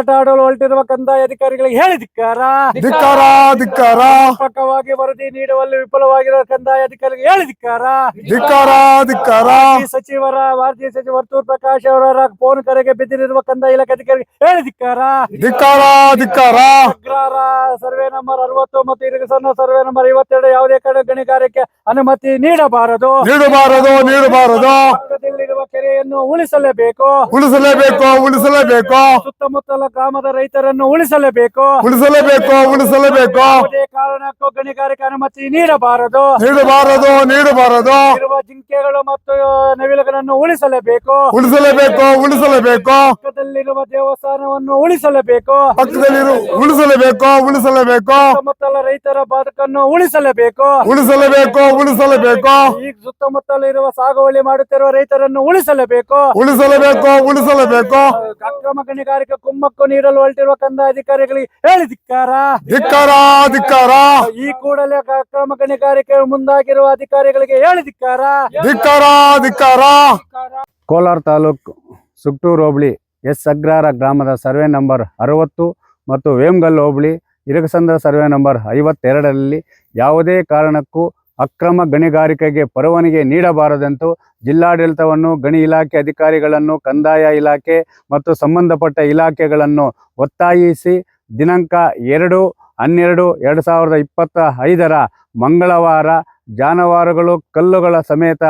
ಆಟ ಆಡಲು ಹೊರಟಿರುವ ಕಂದಾಯ ಅಧಿಕಾರಿಗಳಿಗೆ ಹೇಳಿ ಧಿಕ್ಕಾರ ಧಿಕ್ಕಾರ. ಧಿಕ್ಕಾರ ಸಮರ್ಪಕವಾಗಿ ವರದಿ ನೀಡುವಲ್ಲಿ ವಿಫಲವಾಗಿರುವ ಕಂದಾಯ ಅಧಿಕಾರಿಗೆ ಹೇಳಿ ಧಿಕ್ಕಾರ ಧಿಕ್ಕಾರ. ಧಿಕ್ಕಾರ ಸಚಿವರ ಮಾಜಿ ಸಚಿವ ವರ್ತೂರ್ ಪ್ರಕಾಶ್ ಅವರ ಫೋನ್ ಕರೆಗೆ ಬಿದ್ದಿರುವ ಕಂದಾಯ ಇಲಾಖೆ ಅಧಿಕಾರಿಗೆ ಹೇಳಿ ಧಿಕ್ಕಾರ ಧಿಕ್ಕಾರ. ಧಿಕ್ಕಾರ ಅಗ್ರಹಾರ ಸರ್ವೆ ನಂಬರ್ ಅರವತ್ತು ಮತ್ತು ಇರಿಗೇಷನ್ ಸರ್ವೆ ನಂಬರ್ ಐವತ್ತೆರಡು ಯಾವುದೇ ಕಡೆ ಗಣಿಗಾರಿಕೆ ಅನುಮತಿ ನೀಡಬಾರದು. ನೀಡಬಾರದು ನೀಡಬಾರದು. ಪಕ್ಕದಲ್ಲಿರುವ ಕೆರೆಯನ್ನು ಉಳಿಸಲೇಬೇಕು. ಉಳಿಸಲೇಬೇಕು ಉಳಿಸಲೇಬೇಕು. ಸುತ್ತಮುತ್ತಲ ಗ್ರಾಮದ ರೈತರನ್ನು ಉಳಿಸಲೇಬೇಕು. ಉಳಿಸಲೇಬೇಕು ಉಳಿಸಲೇಬೇಕು. ಯಾವುದೇ ಕಾರಣಕ್ಕೂ ಗಣಿಗಾರಿಕೆ ಅನುಮತಿ ನೀಡಬಾರದು. ನೀಡಬಾರದು ನೀಡಬಾರದು. ಇರುವ ಜಿಂಕೆಗಳು ಮತ್ತು ನವಿಲುಗಳನ್ನು ಉಳಿಸಲೇಬೇಕು. ಉಳಿಸಲೇಬೇಕು ಉಳಿಸಲೇಬೇಕು. ಪಕ್ಕದಲ್ಲಿರುವ ದೇವಸ್ಥಾನವನ್ನು ಉಳಿಸಲೇಬೇಕು. ಪಕ್ಕದಲ್ಲಿರು ಉಳಿಸಲೇಬೇಕು ಉಳಿಸಲೇಬೇಕು. ಸುತ್ತಮುತ್ತಲ ರೈತರ ಬದುಕನ್ನು ಉಳಿಸಲೇಬೇಕು. ಉಳಿಸಲೇಬೇಕು ಉಳಿಸಲೇಬೇಕು. ಈ ಸುತ್ತಮುತ್ತಲ ಇರುವ ಸಾಗುವಳಿ ಮಾಡುತ್ತಿರುವ ರೈತರನ್ನು ಉಳಿಸಲೇಬೇಕು. ಉಳಿಸಲೇಬೇಕು ಉಳಿಸಲೇಬೇಕು. ಅಕ್ರಮ ಗಣಿಗಾರಿಕೆ ಕುಮ್ಮಕ್ಕು ನೀಡಲು ಹೊರಟಿರುವ ಕಂದಾಯ ಅಧಿಕಾರಿಗಳಿಗೆ ಹೇಳಿ ಧಿಕ್ಕಾರ. ಧಿಕ್ಕಾರ ಧಿಕ್ಕಾರ. ಈ ಕೂಡಲೇ ಅಕ್ರಮ ಗಣಿಗಾರಿಕೆ ಮುಂದಾಗಿರುವ ಅಧಿಕಾರಿಗಳಿಗೆ ಹೇಳಿ ಧಿಕ್ಕಾರ. ಧಿಕ್ಕಾರ ಧಿಕ್ಕಾರ. ಕೋಲಾರ ತಾಲೂಕು ಸುಕ್ಟೂರು ಹೋಬಳಿ ಎಸ್ ಅಗ್ರಾರ ಗ್ರಾಮದ ಸರ್ವೆ ನಂಬರ್ ಅರವತ್ತು ಮತ್ತು ವೇಮಗಲ್ ಹೋಬಳಿ ಇರಗಸಂದ್ರ ಸರ್ವೆ ನಂಬರ್ ಐವತ್ತೆರಡರಲ್ಲಿ ಯಾವುದೇ ಕಾರಣಕ್ಕೂ ಅಕ್ರಮ ಗಣಿಗಾರಿಕೆಗೆ ಪರವಾನಿಗೆ ನೀಡಬಾರದೆಂದು ಜಿಲ್ಲಾಡಳಿತವನ್ನು ಗಣಿ ಇಲಾಖೆ ಅಧಿಕಾರಿಗಳನ್ನು, ಕಂದಾಯ ಇಲಾಖೆ ಮತ್ತು ಸಂಬಂಧಪಟ್ಟ ಇಲಾಖೆಗಳನ್ನು ಒತ್ತಾಯಿಸಿ ದಿನಾಂಕ ಎರಡು ಹನ್ನೆರಡು ಎರಡು ಸಾವಿರದ ಇಪ್ಪತ್ತ ಐದರ ಮಂಗಳವಾರ ಜಾನುವಾರುಗಳು, ಕಲ್ಲುಗಳ ಸಮೇತ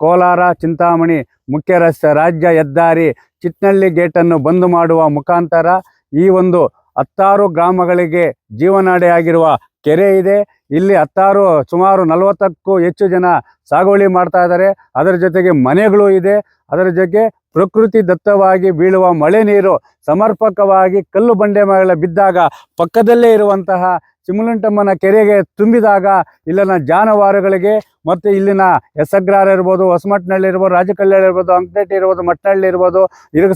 ಕೋಲಾರ, ಚಿಂತಾಮಣಿ ಮುಖ್ಯ ರಸ್ತೆ ರಾಜ್ಯ ಹೆದ್ದಾರಿ ಚಿಟ್ನಳ್ಳಿ ಗೇಟನ್ನು ಬಂದ್ ಮಾಡುವ ಮುಖಾಂತರ ಈ ಒಂದು ಹತ್ತಾರು ಗ್ರಾಮಗಳಿಗೆ ಜೀವನಾಡಿಯಾಗಿರುವ ಕೆರೆ ಇದೆ. ಇಲ್ಲಿ ಹತ್ತಾರು, ಸುಮಾರು ನಲವತ್ತಕ್ಕೂ ಹೆಚ್ಚು ಜನ ಸಾಗುವಳಿ ಮಾಡ್ತಾ ಇದ್ದಾರೆ. ಅದರ ಜೊತೆಗೆ ಮನೆಗಳು ಇದೆ. ಅದರ ಜೊತೆಗೆ ಪ್ರಕೃತಿ ದತ್ತವಾಗಿ ಬೀಳುವ ಮಳೆ ನೀರು ಸಮರ್ಪಕವಾಗಿ ಕಲ್ಲು ಬಂಡೆ ಮೇಲೆ ಬಿದ್ದಾಗ ಪಕ್ಕದಲ್ಲೇ ಇರುವಂತಹ ಚಿಮುಲಂಟಮ್ಮನ ಕೆರೆಗೆ ತುಂಬಿದಾಗ ಇಲ್ಲಿನ ಜಾನುವಾರುಗಳಿಗೆ ಮತ್ತು ಇಲ್ಲಿನ ಎಸಗ್ರಾರ ಇರ್ಬೋದು, ಹೊಸಮಟ್ನಳ್ಳಿ ಇರ್ಬೋದು, ರಾಜಕಲ್ಯಾಣ ಇರ್ಬೋದು ಅಂಕನಟ್ಟಿ ಇರ್ಬೋದು ಮಟ್ಟಹಳ್ಳಿ ಇರ್ಬೋದು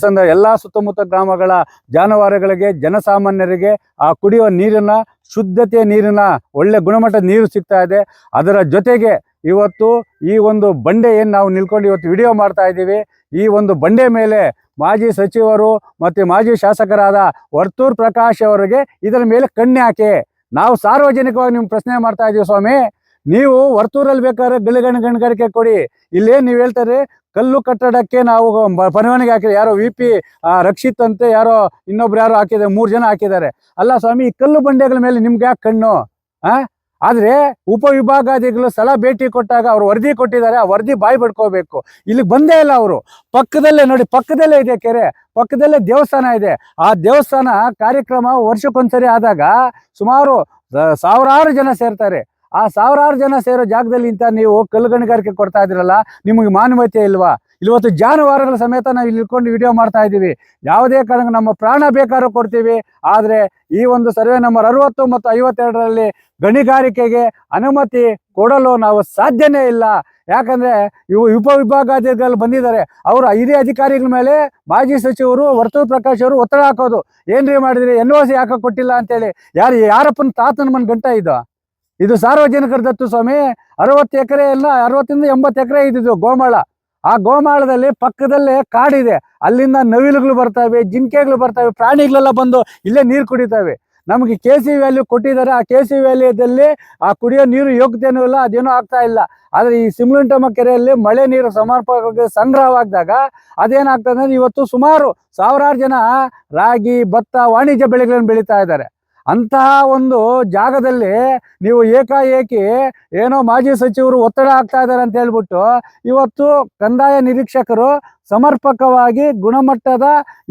ಸಂದ ಎಲ್ಲ ಸುತ್ತಮುತ್ತ ಗ್ರಾಮಗಳ ಜಾನುವಾರುಗಳಿಗೆ, ಜನಸಾಮಾನ್ಯರಿಗೆ ಆ ಕುಡಿಯುವ ನೀರಿನ, ಶುದ್ಧತೆಯ ನೀರಿನ ಒಳ್ಳೆ ಗುಣಮಟ್ಟದ ನೀರು ಸಿಗ್ತಾ ಇದೆ. ಅದರ ಜೊತೆಗೆ ಇವತ್ತು ಈ ಒಂದು ಬಂಡೆ ಏನು ನಾವು ನಿಲ್ಕೊಂಡು ಇವತ್ತು ವಿಡಿಯೋ ಮಾಡ್ತಾ ಇದ್ದೀವಿ, ಈ ಒಂದು ಬಂಡೆ ಮೇಲೆ ಮಾಜಿ ಸಚಿವರು ಮತ್ತು ಮಾಜಿ ಶಾಸಕರಾದ ವರ್ತೂರ್ ಪ್ರಕಾಶ್ ಅವರಿಗೆ ಇದರ ಮೇಲೆ ಕಣ್ಣೆ ಹಾಕಿ. ನಾವು ಸಾರ್ವಜನಿಕವಾಗಿ ನಿಮ್ಮ ಪ್ರಶ್ನೆ ಮಾಡ್ತಾ ಇದ್ದೀವಿ ಸ್ವಾಮಿ ನೀವು ವರ್ತೂರಲ್ಲಿ ಬೇಕಾದ್ರೆ ಗಲಿಗಣ ಗಣಿಗಾರಿಕೆ ಕೊಡಿ. ಇಲ್ಲೇನು ನೀವು ಹೇಳ್ತಾರೆ, ಕಲ್ಲು ಕಟ್ಟಡಕ್ಕೆ ನಾವು ಪರವಾನಿಗೆ ಹಾಕಿದ್ರೆ ಯಾರೋ ವಿ ಪಿ ರಕ್ಷಿತ್ ಅಂತೆ ಯಾರೋ ಇನ್ನೊಬ್ರು ಯಾರೋ ಹಾಕಿದ್ದಾರೆ ಮೂರು ಜನ ಹಾಕಿದ್ದಾರೆ. ಅಲ್ಲ ಸ್ವಾಮಿ, ಈ ಕಲ್ಲು ಬಂಡೆಗಳ ಮೇಲೆ ನಿಮ್ಗೆ ಯಾಕೆ ಕಣ್ಣು? ಆ? ಆದ್ರೆ ಉಪವಿಭಾಗಾಧಿಗಳು ಸ್ಥಳ ಭೇಟಿ ಕೊಟ್ಟಾಗ ಅವ್ರು ವರದಿ ಕೊಟ್ಟಿದ್ದಾರೆ, ಆ ವರದಿ ಬಾಯಿ ಪಡ್ಕೋಬೇಕು. ಇಲ್ಲಿಗೆ ಬಂದೇ ಇಲ್ಲ ಅವರು. ಪಕ್ಕದಲ್ಲೇ ನೋಡಿ, ಪಕ್ಕದಲ್ಲೇ ಇದೆ ಕೆರೆ, ಪಕ್ಕದಲ್ಲೇ ದೇವಸ್ಥಾನ ಇದೆ. ಆ ದೇವಸ್ಥಾನ ಕಾರ್ಯಕ್ರಮ ವರ್ಷಕ್ಕೊಂದ್ಸರಿ ಆದಾಗ ಸುಮಾರು ಸಾವಿರಾರು ಜನ ಸೇರ್ತಾರೆ. ಆ ಸಾವಿರಾರು ಜನ ಸೇರೋ ಜಾಗದಲ್ಲಿ ಇಂತ ನೀವು ಕಲ್ಲು ಗಣಿಗಾರಿಕೆ ಕೊಡ್ತಾ ಇದ್ದೀರಲ್ಲ, ನಿಮಗೆ ಮಾನವೀಯತೆ ಇಲ್ವಾ? ಇವತ್ತು ಜಾನುವಾರುಗಳ ಸಮೇತ ನಾವು ಇಲ್ಲಿ ಇಟ್ಕೊಂಡು ವಿಡಿಯೋ ಮಾಡ್ತಾ ಇದ್ದೀವಿ. ಯಾವುದೇ ಕಾರಣಕ್ಕೆ ನಮ್ಮ ಪ್ರಾಣ ಬೇಕಾದ್ರೂ ಕೊಡ್ತೀವಿ. ಆದರೆ ಈ ಒಂದು ಸರ್ವೆ ನಂಬರ್ ಅರವತ್ತು ಮತ್ತು ಐವತ್ತೆರಡರಲ್ಲಿ ಗಣಿಗಾರಿಕೆಗೆ ಅನುಮತಿ ಕೊಡಲು ನಾವು ಸಾಧ್ಯನೇ ಇಲ್ಲ. ಯಾಕಂದ್ರೆ ಇವು ಉಪವಿಭಾಗಾಧಿಕಾರಿಗಳು ಬಂದಿದ್ದಾರೆ. ಅವರು ಹಿರಿಯ ಅಧಿಕಾರಿಗಳ ಮೇಲೆ ಮಾಜಿ ಸಚಿವರು ವರ್ತು ಪ್ರಕಾಶ್ ಅವರು ಒತ್ತಡ ಹಾಕೋದು. ಏನ್ರಿ ಮಾಡಿದ್ರಿ? ಎನ್ ಓ ಸಿ ಯಾಕೆ ಕೊಟ್ಟಿಲ್ಲ ಅಂತೇಳಿ. ಯಾರು ಯಾರಪ್ಪನ ತಾತನ ಮನ್ ಗಂಟ ಇದು? ಇದು ಸಾರ್ವಜನಿಕರ ದತ್ತು ಸ್ವಾಮಿ. ಅರವತ್ತು ಎಕರೆ ಎಲ್ಲ, ಅರವತ್ತರಿಂದ ಎಂಬತ್ತು ಎಕರೆ ಇದ್ದಿದ್ದು ಗೋಮಾಳ. ಆ ಗೋಮಾಳದಲ್ಲಿ ಪಕ್ಕದಲ್ಲೇ ಕಾಡಿದೆ. ಅಲ್ಲಿಂದ ನವಿಲುಗಳು ಬರ್ತವೆ, ಜಿಂಕೆಗಳು ಬರ್ತವೆ, ಪ್ರಾಣಿಗಳೆಲ್ಲ ಬಂದು ಇಲ್ಲೇ ನೀರು ಕುಡಿತವೆ. ನಮಗೆ ಕೆ ಸಿ ವ್ಯಾಲ್ಯೂ ಕೊಟ್ಟಿದ್ದಾರೆ. ಆ ಕೆ ಸಿ ವ್ಯಾಲ್ಯೂದಲ್ಲಿ ಆ ಕುಡಿಯೋ ನೀರು ಯೋಗ್ಯತೆನೂ ಇಲ್ಲ, ಅದೇನೂ ಆಗ್ತಾ ಇಲ್ಲ. ಆದರೆ ಈ ಸಿಮ್ಲುಂಟಮ್ಮ ಕೆರೆಯಲ್ಲಿ ಮಳೆ ನೀರು ಸಮರ್ಪಕವಾಗಿ ಸಂಗ್ರಹವಾದಾಗ ಅದೇನಾಗ್ತದೆ ಅಂದರೆ ಇವತ್ತು ಸುಮಾರು ಸಾವಿರಾರು ಜನ ರಾಗಿ, ಭತ್ತ, ವಾಣಿಜ್ಯ ಬೆಳೆಗಳನ್ನು ಬೆಳೀತಾ ಇದ್ದಾರೆ. ಅಂತಹ ಒಂದು ಜಾಗದಲ್ಲಿ ನೀವು ಏಕಾಏಕಿ ಏನೋ ಮಾಜಿ ಸಚಿವರು ಒತ್ತಡ ಆಗ್ತಾ ಇದ್ದಾರೆ ಅಂತ ಹೇಳ್ಬಿಟ್ಟು ಇವತ್ತು ಕಂದಾಯ ನಿರೀಕ್ಷಕರು ಸಮರ್ಪಕವಾಗಿ ಗುಣಮಟ್ಟದ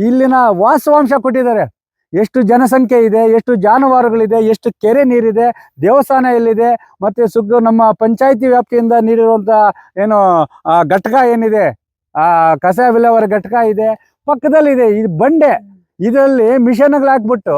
ಇಲ್ಲಿನ ವಾಸವಾಂಶ ಕೊಟ್ಟಿದ್ದಾರೆ. ಎಷ್ಟು ಜನಸಂಖ್ಯೆ ಇದೆ, ಎಷ್ಟು ಜಾನುವಾರುಗಳಿದೆ, ಎಷ್ಟು ಕೆರೆ ನೀರಿದೆ, ದೇವಸ್ಥಾನ ಎಲ್ಲಿದೆ, ಮತ್ತೆ ಸುಗ್ಗ ನಮ್ಮ ಪಂಚಾಯಿತಿ ವ್ಯಾಪ್ತಿಯಿಂದ ನೀಡಿರುವಂಥ ಏನು ಘಟಕ ಏನಿದೆ, ಆ ಕಸ ವಿಲೇವಾರಿ ಘಟಕ ಇದೆ, ಪಕ್ಕದಲ್ಲಿದೆ, ಇದು ಬಂಡೆ. ಇದರಲ್ಲಿ ಮಿಷನ್ಗಳು ಹಾಕ್ಬಿಟ್ಟು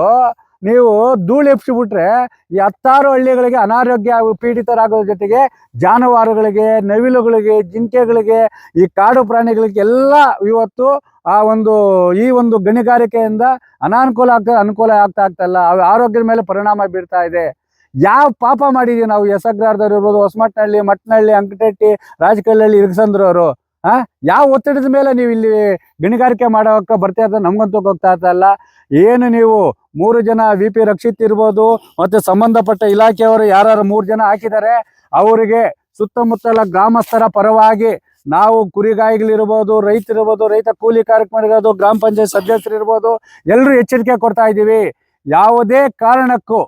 ನೀವು ಧೂಳು ಎಪ್ಸಿಬಿಟ್ರೆ ಈ ಹತ್ತಾರು ಹಳ್ಳಿಗಳಿಗೆ ಅನಾರೋಗ್ಯ ಪೀಡಿತರಾಗೋದ್ರ ಜೊತೆಗೆ ಜಾನುವಾರುಗಳಿಗೆ, ನವಿಲುಗಳಿಗೆ, ಜಿಂಕೆಗಳಿಗೆ, ಈ ಕಾಡು ಪ್ರಾಣಿಗಳಿಗೆ ಎಲ್ಲ ಇವತ್ತು ಆ ಒಂದು, ಈ ಒಂದು ಗಣಿಗಾರಿಕೆಯಿಂದ ಅನಾನುಕೂಲ ಆಗ್ತದೆ ಅನುಕೂಲ ಆಗ್ತಾ ಅವು ಆರೋಗ್ಯದ ಮೇಲೆ ಪರಿಣಾಮ ಬೀರ್ತಾ ಇದೆ. ಯಾವ ಪಾಪ ಮಾಡಿದೀವಿ ನಾವು? ಎಸಗ್ರಾರ್ದವ್ರು ಇರ್ಬೋದು ಹೊಸಮಟ್ನಹಳ್ಳಿ ಮಟ್ನಹಳ್ಳಿ ಅಂಕಟಟ್ಟಿ ರಾಜಕಲ್ಲಹಳ್ಳಿ ಇರ್ಗಸಂದ್ರವರು. ಆ? ಯಾವ ಒತ್ತಡದ ಮೇಲೆ ನೀವು ಇಲ್ಲಿ ಗಣಿಗಾರಿಕೆ ಮಾಡೋಕೆ ಬರ್ತಾ ಇರ್ತಾರೆ ನಮ್ಗಂತೂ ಹೋಗ್ತಾ ಇಲ್ಲ ಏನು ನೀವು ಮೂರು ಜನ ವಿ ಪಿ ರಕ್ಷಿತ್ ಇರ್ಬೋದು ಮತ್ತು ಸಂಬಂಧಪಟ್ಟ ಇಲಾಖೆಯವರು ಯಾರು ಮೂರು ಜನ ಹಾಕಿದ್ದಾರೆ, ಅವರಿಗೆ ಸುತ್ತಮುತ್ತಲ ಗ್ರಾಮಸ್ಥರ ಪರವಾಗಿ ನಾವು ಕುರಿಗಾಯಿಗಳಿರ್ಬೋದು, ರೈತರಿರ್ಬೋದು, ರೈತ ಕೂಲಿ ಕಾರ್ಯಕ್ರಮ ಗ್ರಾಮ ಪಂಚಾಯತ್ ಸದಸ್ಯರು ಇರ್ಬೋದು ಎಲ್ಲರೂ ಎಚ್ಚರಿಕೆ ಕೊಡ್ತಾ ಇದ್ದೀವಿ. ಯಾವುದೇ ಕಾರಣಕ್ಕೂ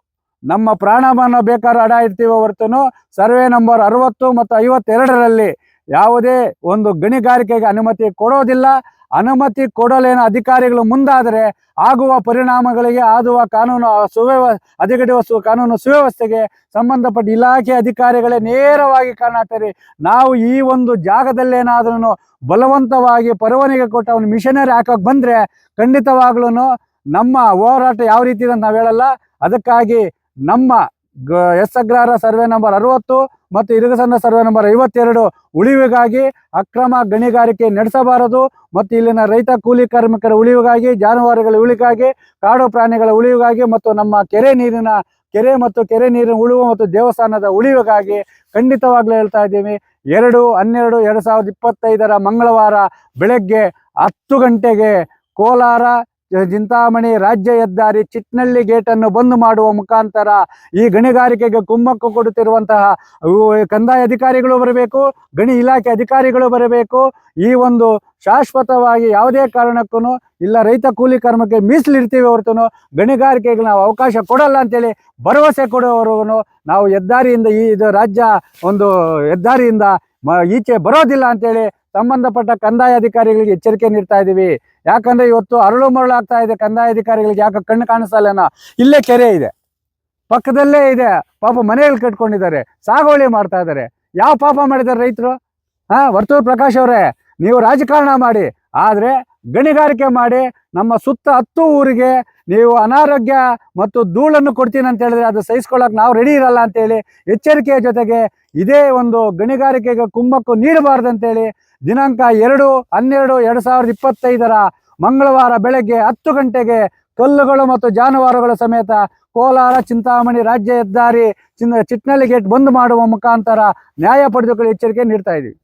ನಮ್ಮ ಪ್ರಾಣವನ್ನು ಬೇಕಾದ್ರೆ ಅಡ ಇಡ್ತೀವಿ ಹೊರತುನು ಸರ್ವೆ ನಂಬರ್ ಅರವತ್ತು ಮತ್ತು ಐವತ್ತೆರಡರಲ್ಲಿ ಯಾವುದೇ ಒಂದು ಗಣಿಗಾರಿಕೆಗೆ ಅನುಮತಿ ಕೊಡೋದಿಲ್ಲ. ಅನುಮತಿ ಕೊಡಲೇನ ಅಧಿಕಾರಿಗಳು ಮುಂದಾದರೆ ಆಗುವ ಪರಿಣಾಮಗಳಿಗೆ ಆಗುವ ಕಾನೂನು ಸುವ್ಯವ ಹದಗೆಡುವ ಕಾನೂನು ಸುವ್ಯವಸ್ಥೆಗೆ ಸಂಬಂಧಪಟ್ಟ ಇಲಾಖೆ ಅಧಿಕಾರಿಗಳೇ ನೇರವಾಗಿ ಕಾರಣಾಗ್ತಾರೆ ನಾವು ಈ ಒಂದು ಜಾಗದಲ್ಲೇನಾದ್ರೂ ಬಲವಂತವಾಗಿ ಪರವಾನಿಗೆ ಕೊಟ್ಟ ಅವನು ಮಿಷನರಿ ಹಾಕೋಕೆ ಬಂದರೆ ಖಂಡಿತವಾಗ್ಲೂ ನಮ್ಮ ಹೋರಾಟ ಯಾವ ರೀತಿ ಅಂತ ನಾವು ಹೇಳಲ್ಲ. ಅದಕ್ಕಾಗಿ ನಮ್ಮ ಎಸ್ ಅಗ್ರಹಾರ ಸರ್ವೆ ನಂಬರ್ ಅರವತ್ತು ಮತ್ತು ಇರುಗಸಂದ ಸರ್ವೆ ನಂಬರ್ ಐವತ್ತೆರಡು. ಉಳಿವಿಗಾಗಿ ಅಕ್ರಮ ಗಣಿಗಾರಿಕೆ ನಡೆಸಬಾರದು ಮತ್ತು ಇಲ್ಲಿನ ರೈತ ಕೂಲಿ ಕಾರ್ಮಿಕರ ಉಳಿವಿಗಾಗಿ, ಜಾನುವಾರುಗಳ ಉಳಿಗಾಗಿ ಕಾಡು ಪ್ರಾಣಿಗಳ ಉಳಿವಿಗಾಗಿ ಮತ್ತು ನಮ್ಮ ಕೆರೆ ನೀರಿನ, ಕೆರೆ ಮತ್ತು ಕೆರೆ ನೀರಿನ ಉಳಿವು ಮತ್ತು ದೇವಸ್ಥಾನದ ಉಳಿವಿಗಾಗಿ ಖಂಡಿತವಾಗ್ಲೂ ಹೇಳ್ತಾ ಇದ್ದೀವಿ. ಎರಡು, ಹನ್ನೆರಡು, ಎರಡು ಸಾವಿರದ ಇಪ್ಪತ್ತೈದರ ಮಂಗಳವಾರ ಬೆಳಗ್ಗೆ ಹತ್ತು ಗಂಟೆಗೆ ಕೋಲಾರ ಚಿಂತಾಮಣಿ ರಾಜ್ಯ ಹೆದ್ದಾರಿ ಚಿಟ್ನಳ್ಳಿ ಗೇಟನ್ನು ಬಂದ್ ಮಾಡುವ ಮುಖಾಂತರ ಈ ಗಣಿಗಾರಿಕೆಗೆ ಕುಮ್ಮಕ್ಕು ಕೊಡುತ್ತಿರುವಂತಹ ಕಂದಾಯ ಅಧಿಕಾರಿಗಳು ಬರಬೇಕು, ಗಣಿ ಇಲಾಖೆ ಅಧಿಕಾರಿಗಳು ಬರಬೇಕು. ಈ ಒಂದು ಶಾಶ್ವತವಾಗಿ ಯಾವುದೇ ಕಾರಣಕ್ಕೂ ಇಲ್ಲ, ರೈತ ಕೂಲಿ ಕರ್ಮಕ್ಕೆ ಮೀಸಲಿರ್ತೀವಿ ಹೊರತು ಗಣಿಗಾರಿಕೆಗೆ ನಾವು ಅವಕಾಶ ಕೊಡಲ್ಲ ಅಂತೇಳಿ ಭರವಸೆ ಕೊಡುವವರು ನಾವು ಹೆದ್ದಾರಿಯಿಂದ ಈ ಇದು ರಾಜ್ಯ ಒಂದು ಹೆದ್ದಾರಿಯಿಂದ ಈಚೆ ಬರೋದಿಲ್ಲ ಅಂತೇಳಿ ಸಂಬಂಧಪಟ್ಟ ಕಂದಾಯ ಅಧಿಕಾರಿಗಳಿಗೆ ಎಚ್ಚರಿಕೆ ನೀಡ್ತಾ ಇದ್ದೀವಿ ಯಾಕಂದ್ರೆ ಇವತ್ತು ಅರಳು ಮರಳು ಆಗ್ತಾ ಇದೆ. ಕಂದಾಯ ಅಧಿಕಾರಿಗಳಿಗೆ ಯಾಕೆ ಕಣ್ಣು ಕಾಣಿಸಲ್ಲನ ಇಲ್ಲೇ ಕೆರೆ ಇದೆ. ಪಕ್ಕದಲ್ಲೇ ಇದೆ. ಪಾಪ ಮನೆಯಲ್ಲಿ ಕಟ್ಕೊಂಡಿದ್ದಾರೆ. ಸಾಗುವಳಿ ಮಾಡ್ತಾ ಇದ್ದಾರೆ. ಯಾವ ಪಾಪ ಮಾಡಿದ್ದಾರೆ ರೈತರು? ಹಾ, ವರ್ತೂರ್ ಪ್ರಕಾಶ್ ಅವರೇ, ನೀವು ರಾಜಕಾರಣ ಮಾಡಿ, ಆದ್ರೆ ಗಣಿಗಾರಿಕೆ ಮಾಡಿ, ನಮ್ಮ ಸುತ್ತ ಹತ್ತು ಊರಿಗೆ ನೀವು ಅನಾರೋಗ್ಯ ಮತ್ತು ಧೂಳನ್ನು ಕೊಡ್ತೀನಿ ಅಂತ ಹೇಳಿದ್ರೆ ಅದು ಸಹಿಸ್ಕೊಳ್ಳೋಕೆ ನಾವು ರೆಡಿ ಇರಲ್ಲ ಅಂತೇಳಿ ಎಚ್ಚರಿಕೆಯ ಜೊತೆಗೆ ಇದೇ ಒಂದು ಗಣಿಗಾರಿಕೆಗೆ ಕುಮ್ಮಕ್ಕು ನೀಡಬಾರ್ದಂತೇಳಿ ದಿನಾಂಕ ಎರಡು, ಹನ್ನೆರಡು, ಎರಡು ಸಾವಿರದ ಇಪ್ಪತ್ತೈದರ ಮಂಗಳವಾರ ಬೆಳಗ್ಗೆ ಹತ್ತು ಗಂಟೆಗೆ ಕಲ್ಲುಗಳು ಮತ್ತು ಜಾನುವಾರುಗಳ ಸಮೇತ ಕೋಲಾರ, ಚಿಂತಾಮಣಿ ರಾಜ್ಯ ಹೆದ್ದಾರಿ ಚಿನ್ನ ಚಿಟ್ನಳ್ಳಿ ಗೇಟ್ ಬಂದ್ ಮಾಡುವ ಮುಖಾಂತರ ನ್ಯಾಯ ಪಡೆದುಕೊಳ್ಳಿ ಎಚ್ಚರಿಕೆ ನೀಡ್ತಾ ಇದ್ದೀವಿ.